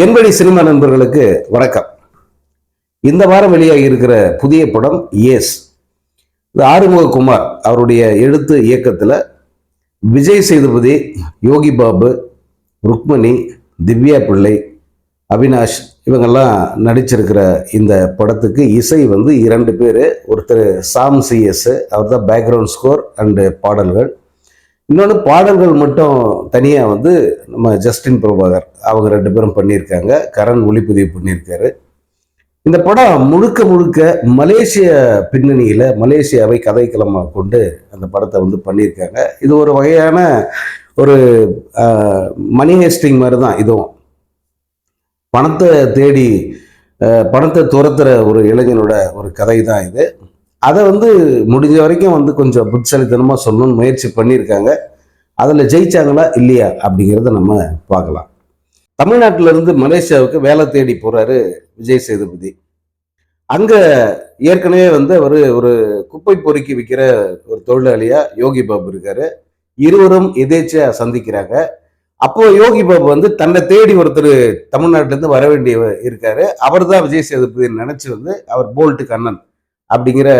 என்படி cinema நண்பர்களுக்கு வணக்கம். இந்த வாரம் வெளியாகி இருக்கிற புதிய படம் ஏஸ் இது ஆறுமுககுமார் அவருடைய எழுத்து இயக்கத்தில் விஜய் சேதுபதி யோகி பாபு ருக்மணி திவ்யா பிள்ளை அவினாஷ் இவங்கெல்லாம் நடிச்சிருக்கிற இந்த படத்துக்கு இசை வந்து இரண்டு பேர். ஒருத்தர் சாம் சிஎஸ் அவர் தான் பேக்ரவுண்ட் ஸ்கோர் அண்டு பாடல்கள். இன்னொன்று பாடல்கள் மட்டும் தனியாக வந்து நம்ம ஜஸ்டின் பிரபாகர் அவங்க ரெண்டு பேரும் பண்ணியிருக்காங்க. கரண் ஒளிப்பதிவு பண்ணியிருக்காரு. இந்த படம் முழுக்க முழுக்க மலேசிய பின்னணியில் மலேசியாவை கதைக்களமாக கொண்டு அந்த படத்தை வந்து பண்ணியிருக்காங்க. இது ஒரு வகையான ஒரு மணி ஹேஸ்டிங் மாதிரி தான் இதுவும். பணத்தை தேடி பணத்தை துரத்துகிற ஒரு இளைஞனோட ஒரு கதை தான் இது. அதை வந்து முடிஞ்ச வரைக்கும் வந்து கொஞ்சம் புத்திசாலித்தனமாக சொல்லணும்னு முயற்சி பண்ணியிருக்காங்க. அதில் ஜெயிச்சாங்களா இல்லையா அப்படிங்கிறத நம்ம பார்க்கலாம். தமிழ்நாட்டில இருந்து மலேசியாவுக்கு வேலை தேடி போகிறாரு விஜய் சேதுபதி. அங்கே ஏற்கனவே வந்து அவர் ஒரு குப்பை பொறுக்கி விற்கிற ஒரு தொழிலாளியாக யோகி பாபு இருக்காரு. இருவரும் எதேச்சியாக சந்திக்கிறாங்க. அப்போ யோகி பாபு வந்து தன்னை தேடி ஒருத்தர் தமிழ்நாட்டிலேருந்து வர வேண்டிய இருக்காரு. அவர் தான் விஜய் சேதுபதி நினச்சி வந்து அவர் போல்ட்டு கண்ணன். அப்படிங்கிற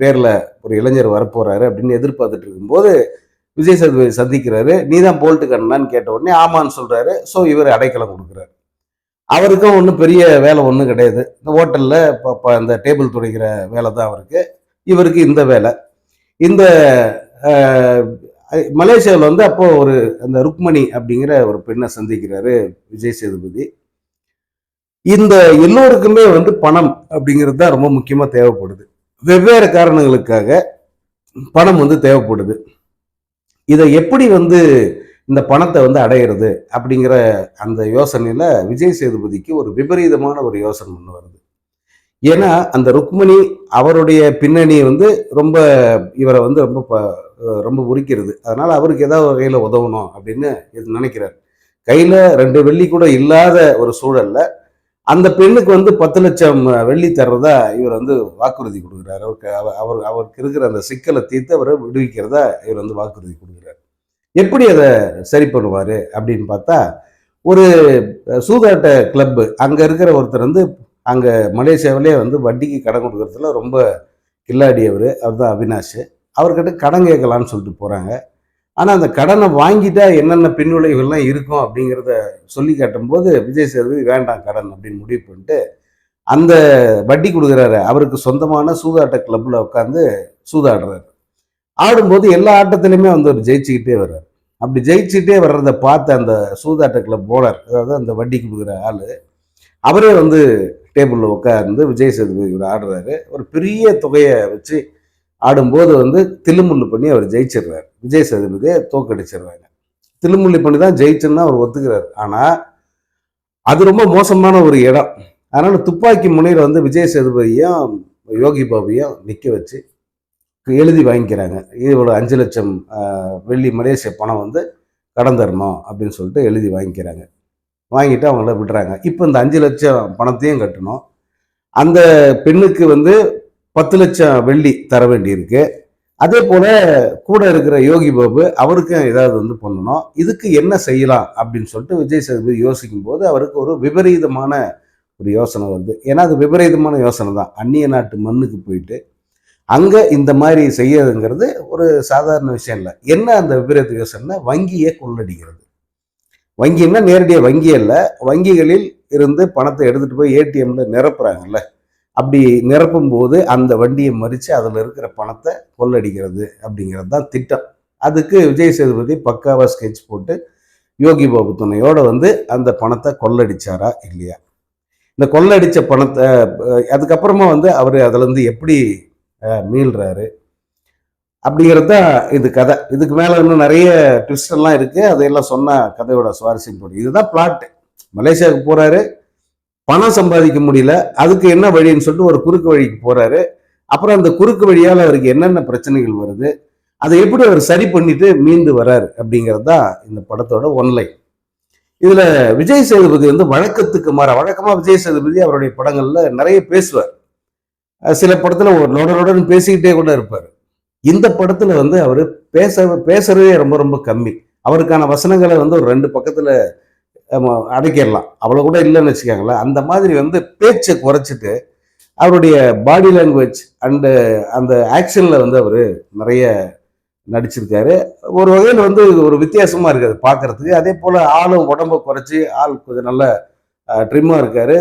பேரில் ஒரு இளைஞர் வரப்போகிறாரு அப்படின்னு எதிர்பார்த்துட்டு இருக்கும்போது விஜய் சேதுபதி சந்திக்கிறாரு. நீ தான் போல்ட்டு கண்ணான்னு கேட்ட உடனே ஆமான்னு சொல்கிறாரு ஸோ இவர் அடைக்கலம் கொடுக்குறாரு. அவருக்கும் ஒன்றும் பெரிய வேலை ஒன்றும் கிடையாது. இந்த ஹோட்டலில் இப்போ இந்த டேபிள் துடைக்கிற வேலை தான் அவருக்கு. இவருக்கு இந்த வேலை. இந்த மலேசியாவில் வந்து அப்போது ஒரு அந்த ருக்மணி அப்படிங்கிற ஒரு பெண்ணை சந்திக்கிறாரு விஜய் சேதுபதி. இந்த எல்லோருக்குமே வந்து பணம் அப்படிங்கிறது தான் ரொம்ப முக்கியமாக தேவைப்படுது. வெவ்வேறு காரணங்களுக்காக பணம் வந்து தேவைப்படுது. இதை எப்படி வந்து இந்த பணத்தை வந்து அடையிறது அப்படிங்கிற அந்த யோசனையில் விஜய் சேதுபதிக்கு ஒரு விபரீதமான ஒரு யோசனை ஒன்று வருது. ஏன்னா அந்த ருக்மணி அவருடைய பின்னணி வந்து ரொம்ப இவரை வந்து ரொம்ப ப- ரொம்ப உரிக்கிறது. அதனால் அவருக்கு ஏதாவது வகையில் உதவணும் அப்படின்னு இது நினைக்கிறார். கையில் ரெண்டு வெள்ளி கூட இல்லாத ஒரு சூழலில் அந்த பெண்ணுக்கு வந்து பத்து லட்சம் வெள்ளி தர்றதா இவர் வந்து வாக்குறுதி கொடுக்குறாரு. அவருக்கு அவர் அவருக்கு இருக்கிற அந்த சிக்கலை தீர்த்து அவரை விடுவிக்கிறதா இவர் வந்து வாக்குறுதி கொடுக்குறாரு. எப்படி அதை சரி பண்ணுவார் அப்படின்னு பார்த்தா ஒரு சூதாட்ட கிளப்பு அங்கே இருக்கிற ஒருத்தர் வந்து அங்கே மலேசியாவிலே வந்து வட்டிக்கு கடன் கொடுக்கறதுல ரொம்ப கில்லாடி அவர். அவர் தான் அவினாஷ். அவர்கிட்ட கடன் கேட்கலான்னு சொல்லிட்டு போகிறாங்க ஆனால் அந்த கடனை வாங்கிட்டா என்னென்ன பின்விளைவுகள்லாம் இருக்கும் அப்படிங்கிறத சொல்லி காட்டும்போது விஜய் சேதுபதி வேண்டாம் கடன் அப்படின்னு முடிவு பண்ணிட்டு அந்த வட்டி கொடுக்குறாரு. அவருக்கு சொந்தமான சூதாட்ட கிளப்பில் உட்காந்து சூதாடுறாரு. ஆடும்போது எல்லா ஆட்டத்திலையுமே வந்து அவர் ஜெயிச்சுக்கிட்டே வர்றார். அப்படி ஜெயிச்சுட்டே வர்றதை பார்த்து அந்த சூதாட்ட கிளப் ஓனர் அதாவது அந்த வட்டி கொடுக்குற ஆள். அவரே வந்து டேபிளில் உட்காந்து விஜய் சேதுபதி இவர் ஆடுறாரு. ஒரு பெரிய தொகையை வச்சு ஆடும்போது வந்து தில்லுமுள்ளு பண்ணி அவர் ஜெயிச்சிடுறாரு. விஜய் சேதுபதியை தோக்கடிச்சிடுறாங்க. தில்லுமுள்ளி பண்ணி தான் ஜெயிச்சுன்னு அவர் ஒத்துக்கிறார். ஆனால் அது ரொம்ப மோசமான ஒரு இடம். அதனால் துப்பாக்கி முனையில் வந்து விஜய் சேதுபதியும் யோகி பாபுவையும் நிற்க வச்சு எழுதி வாங்கிக்கிறாங்க. இவ்வளோ அஞ்சு லட்சம் வெள்ளி மலேசிய பணம் வந்து கடன் தரணும் அப்படின்னு சொல்லிட்டு எழுதி வாங்கிக்கிறாங்க. வாங்கிட்டு அவங்கள விடுறாங்க. இப்போ இந்த அஞ்சு லட்சம் பணத்தையும் கட்டணும். அந்த பெண்ணுக்கு வந்து பத்து லட்சம் வெள்ளி தர வேண்டியிருக்கு. அதே போல கூட இருக்கிற யோகி பாபு அவருக்கும் ஏதாவது வந்து பண்ணணும். இதுக்கு என்ன செய்யலாம் அப்படின்னு சொல்லிட்டு விஜய் சேதுபதி யோசிக்கும் போது அவருக்கு ஒரு விபரீதமான ஒரு யோசனை வருது. ஏன்னா அது விபரீதமான யோசனை தான். அந்நிய நாட்டு மண்ணுக்கு போயிட்டு அங்கே இந்த மாதிரி செய்யறதுங்கிறது ஒரு சாதாரண விஷயம் இல்லை. என்ன அந்த விபரீத யோசனை வங்கியை கொள்ளடிக்கிறது. வங்கின்னா நேரடியாக வங்கி இல்லை வங்கிகளில் இருந்து பணத்தை எடுத்துகிட்டு போய் ஏடிஎம்ல நிரப்புறாங்கல்ல. அப்படி நிரப்பும் போது அந்த வண்டியை மறித்து அதில் இருக்கிற பணத்தை கொள்ளடிக்கிறது அப்படிங்கிறது தான் திட்டம். அதுக்கு விஜய் சேதுபதி பக்காவாக ஸ்கெட்ச் போட்டு யோகி பாபு துணையோடு வந்து அந்த பணத்தை கொள்ளடிச்சாரா இல்லையா? இந்த கொள்ளடித்த பணத்தை அதுக்கப்புறமா வந்து அவர் அதுலேருந்து எப்படி மீள்றாரு? அப்படிங்கிறது தான் இது கதை. இதுக்கு மேலே இன்னும் நிறைய ட்விஸ்டெல்லாம் எல்லாம் அதையெல்லாம் சொன்ன கதையோட சுவாரஸ்யம் போடு. இதுதான் பிளாட் மலேசியாவுக்கு போகிறாரு பணம் சம்பாதிக்க முடியல அதுக்கு என்ன வழின்னு சொல்லிட்டு ஒரு குறுக்கு வழிக்கு போறாரு. அப்புறம் அந்த குறுக்கு வழியால் அவருக்கு என்னென்ன பிரச்சனைகள் வருது அதை எப்படி அவர் சரி பண்ணிட்டு மீண்டு வராரு அப்படிங்கிறது தான் இந்த படத்தோட ஒன்லைன் இதுல விஜய் சேதுபதி வந்து வழக்கத்துக்கு மாற வழக்கமா விஜய் சேதுபதி அவருடைய படங்கள்ல நிறைய பேசுவார். சில படத்துல ஒரு லொடலுடன் பேசிக்கிட்டே கூட இருப்பார். இந்த படத்துல வந்து அவர் பேச பேசுறதே ரொம்ப ரொம்ப கம்மி. அவருக்கான வசனங்களை வந்து ஒரு ரெண்டு பக்கத்துல அடக்கிடலாம் அவ்வளோ கூட இல்லைன்னு வச்சுக்கோங்களேன். அந்த மாதிரி வந்து பேச்சை குறைச்சிட்டு அவருடைய பாடி லாங்குவேஜ் அண்டு அந்த ஆக்ஷனில் வந்து அவர் நிறைய நடிச்சிருக்காரு. ஒரு வகையில் வந்து ஒரு வித்தியாசமாக இருக்குது பார்க்கறதுக்கு. அதே போல் ஆளும் உடம்ப குறைச்சி ஆள் கொஞ்சம் நல்ல ட்ரிம்மாக இருக்கார்.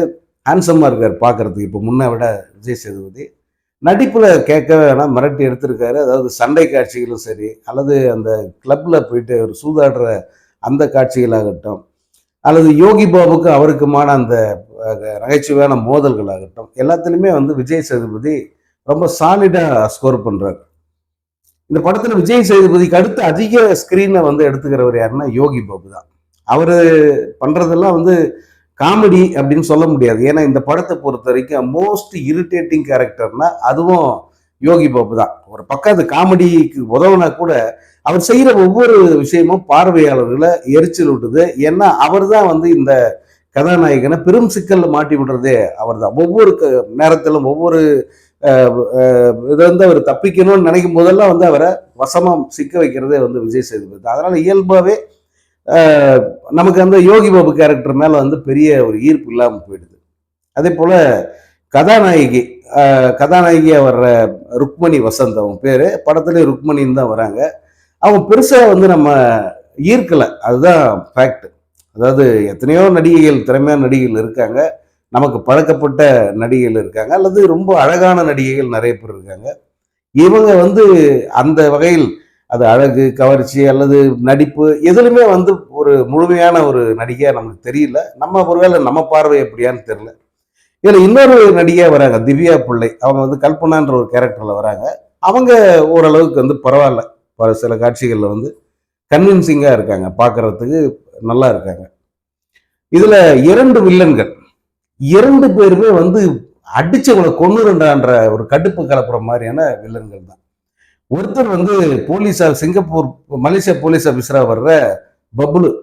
ஹேண்ட்ஸமாக இருக்கார் பார்க்கறதுக்கு. இப்போ முன்னே விட விஜய் சேதுபதி. நடிப்பில் கேட்க வேணாம் மிரட்டி எடுத்திருக்காரு. அதாவது சண்டை காட்சிகளும் சரி அல்லது அந்த கிளப்பில் போயிட்டு ஒரு சூதாடுற அந்த காட்சிகளாகட்டும் அல்லது யோகி பாபுக்கு அவருக்குமான அந்த நகைச்சுவையான மோதல்கள் ஆகட்டும் எல்லாத்துலேயுமே வந்து விஜய் சேதுபதி ரொம்ப சாலிடாக ஸ்கோர் பண்ணுறாரு இந்த படத்தில் விஜய் சேதுபதிக்கு அடுத்து அதிக ஸ்க்ரீனை வந்து எடுத்துக்கிறவர் யாருன்னா யோகி பாபு தான். அவர் பண்ணுறதெல்லாம் வந்து காமெடி அப்படின்னு சொல்ல முடியாது. ஏன்னா இந்த படத்தை பொறுத்த வரைக்கும் மோஸ்ட் இரிட்டேட்டிங் கேரக்டர்னா அதுவும் யோகி பாபு தான். ஒரு பக்கம் அது காமெடிக்கு உதவுனா கூட அவர் செய்கிற ஒவ்வொரு விஷயமும் பார்வையாளர்களை எரிச்சல் விட்டுது ஏன்னா அவர் தான் வந்து இந்த கதாநாயகனை பெரும் சிக்கலில் மாட்டி விடுறதே அவர் தான் ஒவ்வொரு க- நேரத்திலும் ஒவ்வொரு இதை வந்து அவர் தப்பிக்கணும்னு நினைக்கும் போதெல்லாம் வந்து அவரை வசமாக சிக்க வைக்கிறதே வந்து விஜய் சேதுபதி. அதனால் இயல்பாகவே நமக்கு அந்த யோகி பாபு கேரக்டர் மேலே வந்து பெரிய ஒரு ஈர்ப்பு இல்லாமல் போயிடுது. அதே போல் கதாநாயகி கதாநாயகியாக வர்ற ருக்மணி வசந்த் அவங்க பேர் படத்துலேயே ருக்மணின்னு தான் வராங்க. அவங்க பெருசாக வந்து நம்ம ஈர்க்கலை. அதுதான் ஃபேக்ட் அதாவது எத்தனையோ நடிகைகள் திறமையான நடிகைகள் இருக்காங்க. நமக்கு பழக்கப்பட்ட நடிகைகள் இருக்காங்க. அல்லது ரொம்ப அழகான நடிகைகள் நிறைய பேர் இருக்காங்க. இவங்க வந்து அந்த வகையில் அது அழகு கவர்ச்சி அல்லது நடிப்பு எதுலையுமே வந்து ஒரு முழுமையான ஒரு நடிகையாக நமக்கு தெரியல. நம்ம ஒருவேளை நம்ம பார்வை எப்படியான்னு தெரியல. இதில் இன்னொரு நடிகையாக வராங்க திவ்யா பிள்ளை. அவங்க வந்து கல்பனான்ற ஒரு கேரக்டரில் வராங்க. அவங்க ஓரளவுக்கு வந்து பரவாயில்ல. பல சில காட்சிகள்ல வந்து கன்வின்சிங்கா இருக்காங்க. பார்க்கறதுக்கு நல்லா இருக்காங்க. இதுல இரண்டு வில்லன்கள். இரண்டு பேருமே வந்து அடிச்சவங்களை கொன்னுறண்டான்ற ஒரு கடுப்பு கலப்புற மாதிரியான வில்லன்கள் தான். ஒருத்தர் வந்து போலீஸார் சிங்கப்பூர் மலேசியா போலீஸ் ஆஃபீஸராக வர்ற பபுலு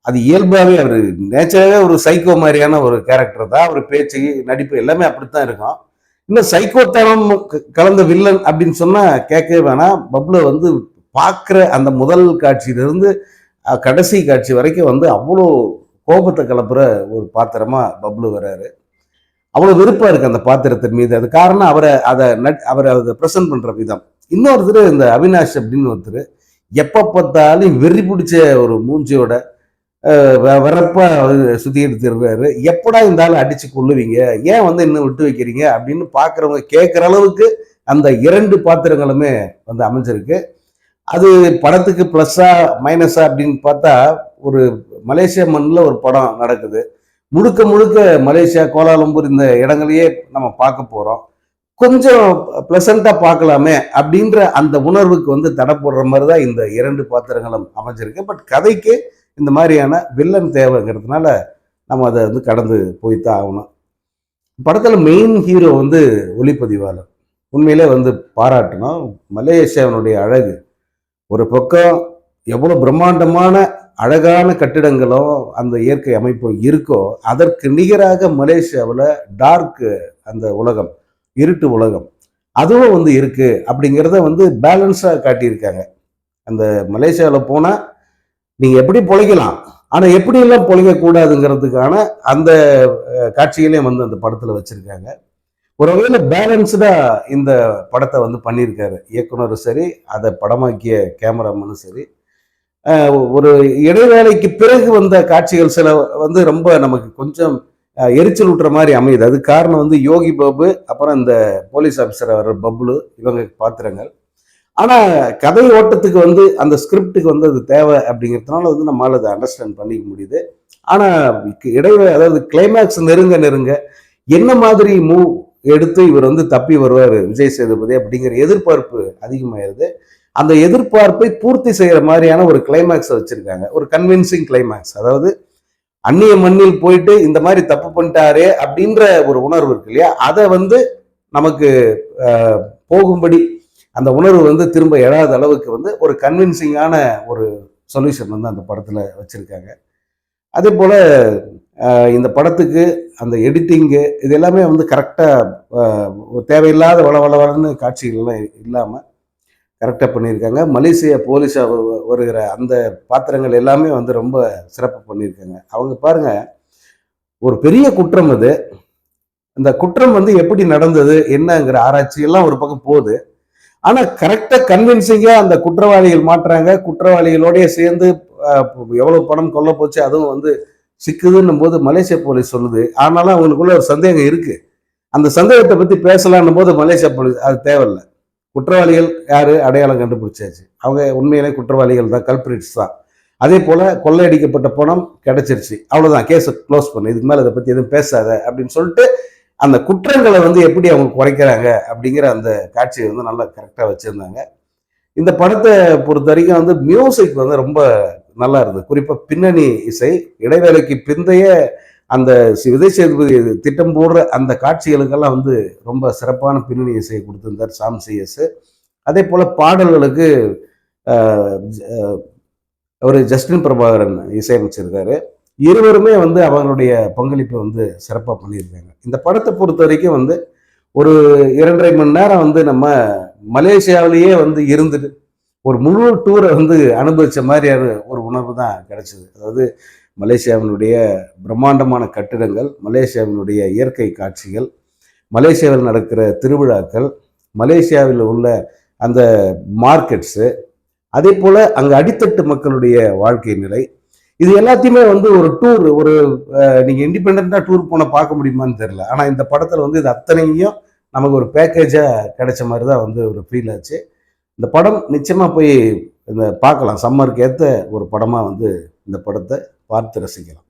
அது இயல்பாகவே அவர் நேச்சராகவே ஒரு சைக்கோ மாதிரியான ஒரு கேரக்டர் தான். அவர் பேச்சு நடிப்பு எல்லாமே அப்படித்தான் இருக்கும். இன்னும் சைக்கோத்தனம் க- கலந்த வில்லன் அப்படின்னு சொன்னால் கேட்கவே வேணாம். பப்ளு வந்து பார்க்குற அந்த முதல் காட்சியிலிருந்து கடைசி காட்சி வரைக்கும் வந்து அவ்வளோ கோபத்தை கலப்புற ஒரு பாத்திரமாக பப்ளு வர்றாரு அவ்வளோ விருப்பம் இருக்குது அந்த பாத்திரத்தின் மீது. அது காரணம் அவரை அதை நட் அவரை அதை ப்ரெசென்ட் பண்ணுற விதம். இன்னொருத்தர் இந்த அவினாஷ் அப்படின்னு ஒருத்தர் எப்போ பார்த்தாலும் வெறி பிடிச்ச ஒரு மூஞ்சியோட வ- வரப்பா சுத்திக்கிட்டு திருவாரு எப்படா இந்த அடித்து அடிச்சு கொள்ளுவீங்க ஏன் வந்து இன்னும் விட்டு வைக்கிறீங்க அப்படின்னு பார்க்குறவங்க கேட்குற அளவுக்கு அந்த இரண்டு பாத்திரங்களுமே வந்து அமைஞ்சிருக்கு. அது படத்துக்கு ப்ளஸ்ஸா மைனஸா அப்படின்னு பார்த்தா ஒரு மலேசியா மண்ணில் ஒரு படம் நடக்குது. முழுக்க முழுக்க மலேசியா கோலாலம்பூர் இந்த இடங்களையே நம்ம பார்க்க போகிறோம் கொஞ்சம் ப்ளசண்ட்டாக பார்க்கலாமே அப்படின்ற அந்த உணர்வுக்கு வந்து தடை போடுற மாதிரி தான் இந்த இரண்டு பாத்திரங்களும் அமைஞ்சிருக்கு. பட் கதைக்கு இந்த மாதிரியான வில்லன் தேவைங்கிறதுனால நம்ம அதை வந்து கடந்து போய்த்தான் ஆகணும். படத்தில் மெயின் ஹீரோ வந்து ஒளிப்பதிவாளர். உண்மையிலே வந்து பாராட்டணும். மலேசியாவினுடைய அழகு ஒரு பக்கம் எவ்வளோ பிரம்மாண்டமான அழகான கட்டிடங்களும் அந்த இயற்கை அமைப்பும் இருக்கோ அதற்கு நிகராக மலேசியாவில் டார்க்கு அந்த உலகம் இருட்டு உலகம் அதுவும் வந்து இருக்குது அப்படிங்கிறத வந்து பேலன்ஸாக காட்டியிருக்காங்க. அந்த மலேசியாவில் போனால் நீங்கள் எப்படி பொழைக்கலாம்? ஆனால் எப்படியெல்லாம் பொழைக்கக்கூடாதுங்கிறதுக்கான அந்த காட்சிகளையும் வந்து அந்த படத்தில் வச்சுருக்காங்க. ஒரு வகையில் பேலன்ஸ்டாக இந்த படத்தை வந்து பண்ணியிருக்காரு. இயக்குனரும் சரி அதை படமாக்கிய கேமராமேனும் சரி. ஒரு இடைவேளைக்கு பிறகு வந்த காட்சிகள் சில வந்து ரொம்ப நமக்கு கொஞ்சம் எரிச்சல் ஊட்டுற மாதிரி அமையுது. அது காரணம் வந்து யோகி பாபு அப்புறம் இந்த போலீஸ் ஆஃபீஸர் வர்ற பப்ளு இவங்க பாத்திரங்கள். ஆனால் கதை ஓட்டத்துக்கு வந்து அந்த ஸ்கிரிப்டுக்கு வந்து அது தேவை அப்படிங்கிறதுனால வந்து நம்மளால் அதை அண்டர்ஸ்டாண்ட் பண்ணிக்க முடியுது. ஆனால் இடைவே அதாவது கிளைமேக்ஸ் நெருங்க நெருங்க என்ன மாதிரி மூவ் எடுத்து இவர் வந்து தப்பி வருவார் விஜய் சேதுபதி அப்படிங்கிற எதிர்பார்ப்பு அதிகமாயிருது. அந்த எதிர்பார்ப்பை பூர்த்தி செய்கிற மாதிரியான ஒரு கிளைமேக்ஸை வச்சுருக்காங்க. ஒரு கன்வின்சிங் கிளைமேக்ஸ் அதாவது அந்நிய மண்ணில் போயிட்டு இந்த மாதிரி தப்பு பண்ணிட்டாரே அப்படின்ற ஒரு உணர்வு இருக்கு இல்லையா? அதை வந்து நமக்கு போகும்படி அந்த உணர்வு வந்து திரும்ப எழாத அளவுக்கு வந்து ஒரு கன்வின்சிங்கான ஒரு சொல்யூஷன் வந்து அந்த படத்தில் வச்சுருக்காங்க. அதே போல் இந்த படத்துக்கு அந்த எடிட்டிங்கு இது எல்லாமே வந்து கரெக்டாக தேவையில்லாத வள வளவளன்னு காட்சிகள்லாம் இல்லாமல் கரெக்டாக பண்ணியிருக்காங்க. மலேசிய போலீஸாக வருகிற அந்த பாத்திரங்கள் எல்லாமே வந்து ரொம்ப சிறப்பு பண்ணியிருக்காங்க. அவங்க பாருங்க ஒரு பெரிய குற்றம் அது. அந்த குற்றம் வந்து எப்படி நடந்தது என்னங்கிற ஆராய்ச்சி எல்லாம் ஒரு பக்கம் போகுது. ஆனால் கரெக்டாக கன்வின்சிங்காக அந்த குற்றவாளிகள் மாட்டுறாங்க. குற்றவாளிகளோடய சேர்ந்து எவ்வளோ எவ்வளவு பணம் கொல்ல போச்சு அதுவும் வந்து சிக்குதுன்னும் போது மலேசிய போலீஸ் சொல்லுது. ஆனாலும் அவங்களுக்குள்ள ஒரு சந்தேகம் இருக்கு. அந்த சந்தேகத்தை பத்தி பேசலான்னும் போது மலேசியா போலீஸ் அது தேவையில்லை. குற்றவாளிகள் யாரு? அடையாளம் கண்டுபிடிச்சாச்சு. அவங்க உண்மையிலே குற்றவாளிகள் தான் கல்பிரிட்ஸ் தான். அதே போல கொள்ளையடிக்கப்பட்ட பணம் கிடைச்சிருச்சு. அவ்வளவுதான். கேஸை க்ளோஸ் பண்ணு. இதுக்கு மேல இதை பத்தி எதுவும் பேசாத அப்படின்னு சொல்லிட்டு அந்த குற்றங்களை வந்து எப்படி அவங்க குறைக்கிறாங்க அப்படிங்கிற அந்த காட்சியை வந்து நல்லா கரெக்டாக வச்சுருந்தாங்க. இந்த படத்தை பொறுத்த வரைக்கும் வந்து மியூசிக் வந்து ரொம்ப நல்லா இருந்தது. குறிப்பாக பின்னணி இசை இடைவேளைக்கு பிந்தைய அந்த சி- விஜய் சேதுபதி திட்டம் போடுற அந்த காட்சிகளுக்கெல்லாம் வந்து ரொம்ப சிறப்பான பின்னணி இசையை கொடுத்திருந்தார் சாம் சிஎஸ் அதே போல் பாடல்களுக்கு ஜ- அவர் ஜஸ்டின் பிரபாகரன் இசையமைச்சிருக்காரு. இருவருமே வந்து அவங்களுடைய பங்களிப்பை வந்து சிறப்பாக பண்ணியிருக்காங்க. இந்த படத்தை பொறுத்த வரைக்கும் வந்து ஒரு இரண்டரை மணி நேரம் வந்து நம்ம மலேசியாவிலேயே வந்து இருந்துட்டு ஒரு முழு டூரை வந்து அனுபவித்த மாதிரியான ஒரு உணர்வு தான் கிடச்சிது. அதாவது மலேசியாவினுடைய பிரம்மாண்டமான கட்டிடங்கள் மலேசியாவினுடைய இயற்கை காட்சிகள் மலேசியாவில் நடக்கிற திருவிழாக்கள் மலேசியாவில் உள்ள அந்த மார்க்கெட்ஸு அதே போல் அங்கே அடித்தட்டு மக்களுடைய வாழ்க்கை நிலை இது எல்லாத்தையுமே வந்து ஒரு டூர் ஒரு நீங்கள் இண்டிபெண்ட்டாக டூர் போனால் பார்க்க முடியுமான்னு தெரில ஆனால் இந்த படத்தில் வந்து இது அத்தனையும் நமக்கு ஒரு பேக்கேஜாக கிடைச்ச மாதிரி தான் வந்து ஒரு ஃபீல் ஆச்சு. இந்த படம் நிச்சயமாக போய் இந்த பார்க்கலாம். சம்மருக்கு ஏற்ற ஒரு படமாக வந்து இந்த படத்தை பார்த்து ரசிக்கலாம்.